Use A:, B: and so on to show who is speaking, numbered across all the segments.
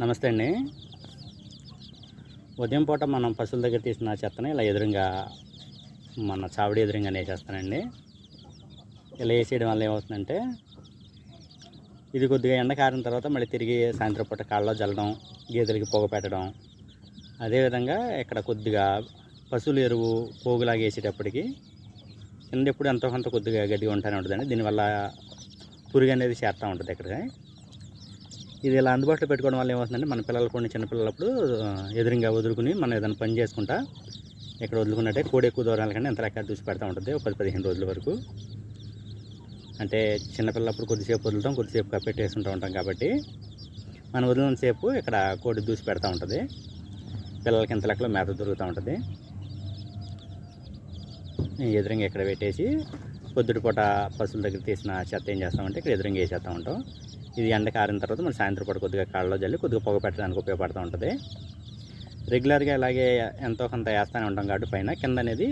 A: నమస్తే అండి. ఉదయం పూట మనం పశువుల దగ్గర తీసిన చెత్తని ఇలా ఎదురుగా మన చావిడి ఎదురుగా వేసేస్తానండి ఇలా వేసేయడం వల్ల ఏమవుతుందంటే ఇది కొద్దిగా ఎండ కారిన తర్వాత మళ్ళీ తిరిగి సాయంత్రం పూట కాళ్ళలో జల్లడం గేదెలకి పొగ పెట్టడం. అదేవిధంగా ఇక్కడ కొద్దిగా పశువుల ఎరువు పోగులాగా వేసేటప్పటికి కింద ఎప్పుడు ఎంతో కొంత కొద్దిగా గడ్డిగా ఉంటానే ఉంటుందండి. దీనివల్ల పురుగు అనేది చేస్తూ ఉంటుంది ఇక్కడ ఇది ఇలా అందుబాటులో పెట్టుకోవడం వల్ల ఏమవుతుందంటే మన పిల్లలు కొన్ని చిన్నపిల్లలప్పుడు ఎదురుగా వదులుకుని మనం ఏదైనా పని చేసుకుంటా ఇక్కడ వదులుకున్నట్టే కోడి ఎక్కువ దూరాల కంటే ఎంత లెక్క చూసి పెడతా ఉంటుంది ఒక పది పదిహేను రోజుల వరకు. అంటే చిన్నపిల్లప్పుడు కొద్దిసేపు వదులుతాం కొద్దిసేపు కప్పెట్టేసుకుంటూ ఉంటాం కాబట్టి మనం వదిలినంతసేపు ఇక్కడ కోడి దూసి పెడతా ఉంటుంది. పిల్లలకి ఎంత లెక్కలో మేత దొరుకుతూ ఉంటుంది. ఎదురుగా ఇక్కడ పెట్టేసి పొద్దుటి పూట పశువుల దగ్గర తీసిన చెత్త ఏం చేస్తామంటే ఇక్కడ ఎదురుగా వేసేస్తూ ఉంటాం. ఇది ఎండ కారిన తర్వాత మనం సాయంత్రం పూట కొద్దిగా కాళ్ళలో జల్లి కొద్దిగా పొగ పెట్టడానికి ఉపయోగపడుతూ ఉంటుంది. రెగ్యులర్గా ఇలాగే ఎంతో కొంత వేస్తూనే ఉంటాం కాబట్టి పైన. కింద అనేది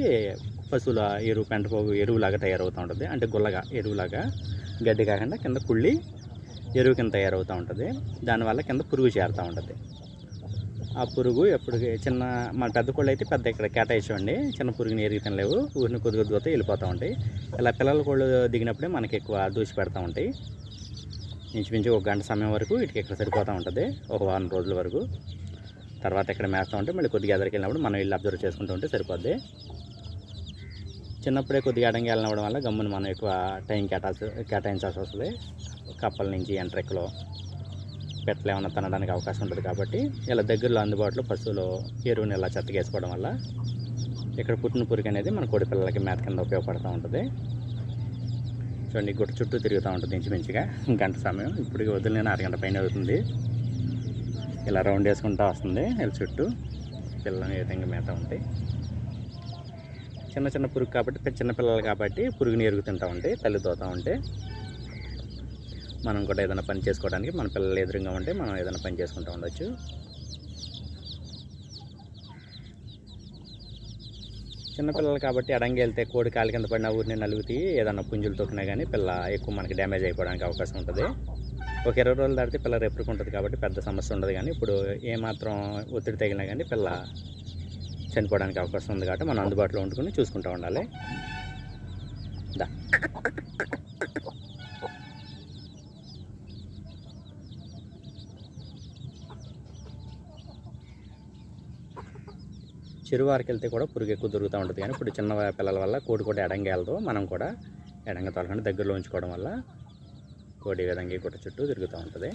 A: పశువుల ఎరువు పెంట పోగు ఎరువులాగా తయారవుతూ ఉంటుంది. అంటే గుల్లగా ఎరువులాగా. గడ్డి కాకుండా కింద కుళ్ళి ఎరువు కింద తయారవుతూ ఉంటుంది. దానివల్ల కింద పురుగు చేరుతూ ఉంటుంది. ఆ పురుగు ఎప్పుడు చిన్న మన పెద్ద కోళ్ళు అయితే పెద్ద ఇక్కడ కేటాయించండి చిన్న పురుగుని ఎరిగి తినలేవు ఊరిని కొద్దిగా వెళ్ళిపోతూ ఉంటాయి. ఇలా పిల్లల కోళ్ళు దిగినప్పుడే మనకి ఎక్కువ దూసి పెడతా ఉంటాయి. ఇంచుమించు ఒక గంట సమయం వరకు వీటికి ఇక్కడ సరిపోతూ ఉంటుంది. ఒక వారం రోజుల వరకు. తర్వాత ఇక్కడ మేస్తూ ఉంటే మళ్ళీ కొద్దిగా ఎదరికి వెళ్ళినప్పుడు మనం ఇల్లు అబ్జర్వ్ చేసుకుంటూ ఉంటే సరిపోద్ది. చిన్నప్పుడే కొద్దిగా అడంగి వెళ్ళినవ్వడం వల్ల గమ్మున మనం ఎక్కువ టైం కేటాల్సి కేటాయించాల్సి వస్తుంది. కప్పల నుంచి ఎంట్రెక్లో పెట్టలు ఏమైనా తినడానికి అవకాశం ఉంటుంది కాబట్టి ఇలా దగ్గరలో అందుబాటులో పశువులు ఎరువుని ఇలా చెత్తగేసుకోవడం వల్ల ఇక్కడ పుట్టిన పురుగు అనేది మన కోడి పిల్లలకి మేత కింద ఉపయోగపడుతూ ఉంటుంది. చూడండి గుట్ట చుట్టూ తిరుగుతూ ఉంటుంది ఇంచుమించుగా. గంట సమయం. ఇప్పటికి వదిలిన అరగంట పైన అవుతుంది. ఇలా రౌండ్ వేసుకుంటూ వస్తుంది ఇలా చుట్టూ. పిల్లలు ఏ విధంగా మేత ఉంటాయి చిన్న చిన్న పురుగు కాబట్టి చిన్న పిల్లలు కాబట్టి పురుగుని ఎరుగుతుంటూ ఉంటాయి తల్లి తోతా ఉంటే. మనం కూడా ఏదైనా పని చేసుకోవడానికి మన పిల్లలు ఎదురుగా ఉంటే మనం ఏదైనా పని చేసుకుంటూ ఉండొచ్చు. చిన్నపిల్లలు కాబట్టి అడంగి వెళ్తే కోడి కాలు కింద పడిన ఊరిని నలుగుతి ఏదైనా పుంజులు తొక్కినా కానీ పిల్ల ఎక్కువ మనకి డ్యామేజ్ అయిపోవడానికి అవకాశం ఉంటుంది. ఒక ఇరవై రోజులు దాటితే పిల్ల రెప్పుకుంటుంది కాబట్టి పెద్ద సమస్య ఉండదు కానీ ఇప్పుడు ఏమాత్రం ఒత్తిడి తగిలినా కానీ పిల్ల చనిపోవడానికి అవకాశం ఉంది కాబట్టి మనం అందుబాటులో ఉండుకుని చూసుకుంటూ ఉండాలి. దా. చిరువారికి వెళ్తే కూడా పురుగు ఎక్కువ దొరుకుతూ ఉంటుంది. కానీ ఇప్పుడు చిన్న పిల్లల వల్ల కోడి కూడా ఎడంగా మనం కూడా ఎడంగ తొలగండి దగ్గరలో ఉంచుకోవడం వల్ల కోడి విధంగా ఈ గుట్ట చుట్టూ తిరుగుతూ ఉంటుంది.